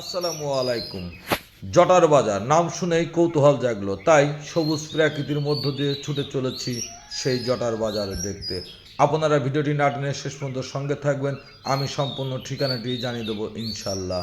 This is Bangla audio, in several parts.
আসসালামু আলাইকুম। জটার বাজার, নাম শুনেই কৌতূহল জাগলো। তাই সবুজ প্রাকৃতির মধ্য দিয়ে ছুটে চলেছি সেই জটার বাজার দেখতে। আপনারা ভিডিওটি না টেনে শেষ পর্যন্ত সঙ্গে থাকবেন। আমি সম্পূর্ণ ঠিকানাটি জানিয়ে দেবো ইনশাল্লাহ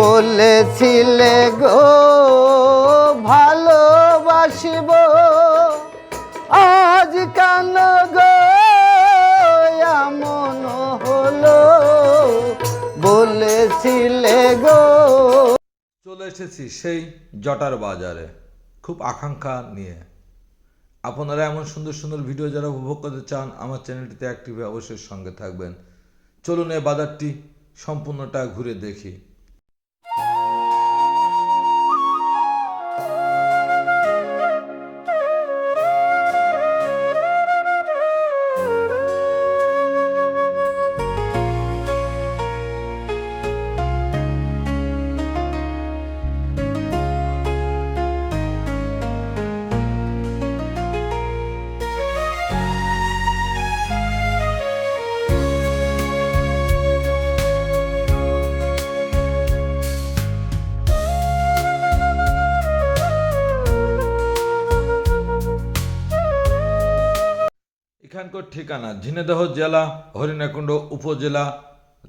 বলেছিলে গো, ভালোবাসিব। আজ কেন গো, এমন হলো? বলেছিলে গো। চলে এসেছি সেই জটার বাজারে, খুব আকাঙ্ক্ষা নিয়ে। আপনারা এমন সুন্দর সুন্দর ভিডিও যারা উপভোগ করতে চান, আমার চ্যানেলটিতে অ্যাক্টিভ অবশ্যই সঙ্গে থাকবেন। চলুন এই বাজারটি সম্পূর্ণটা ঘুরে দেখি। এখানকার ঠিকানা ঝিনেদহ জেলা, হরিণাকুণ্ড উপজেলা,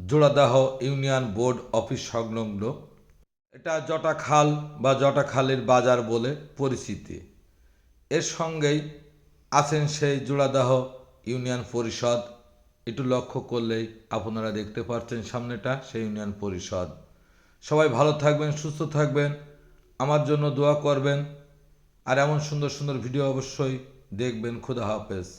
জোড়াদাহ ইউনিয়ন বোর্ড অফিস সংলগ্ন। এটা জটা খাল বা জটা খালের বাজার বলে পরিচিতি। এর সঙ্গেই আছেন সেই জোড়াদাহ ইউনিয়ন পরিষদ। একটু লক্ষ্য করলেই আপনারা দেখতে পাচ্ছেন সামনেটা, সেই ইউনিয়ন পরিষদ। সবাই ভালো থাকবেন, সুস্থ থাকবেন, আমার জন্য দোয়া করবেন। আর এমন সুন্দর সুন্দর ভিডিও অবশ্যই দেখবেন। খুদা হাফেজ।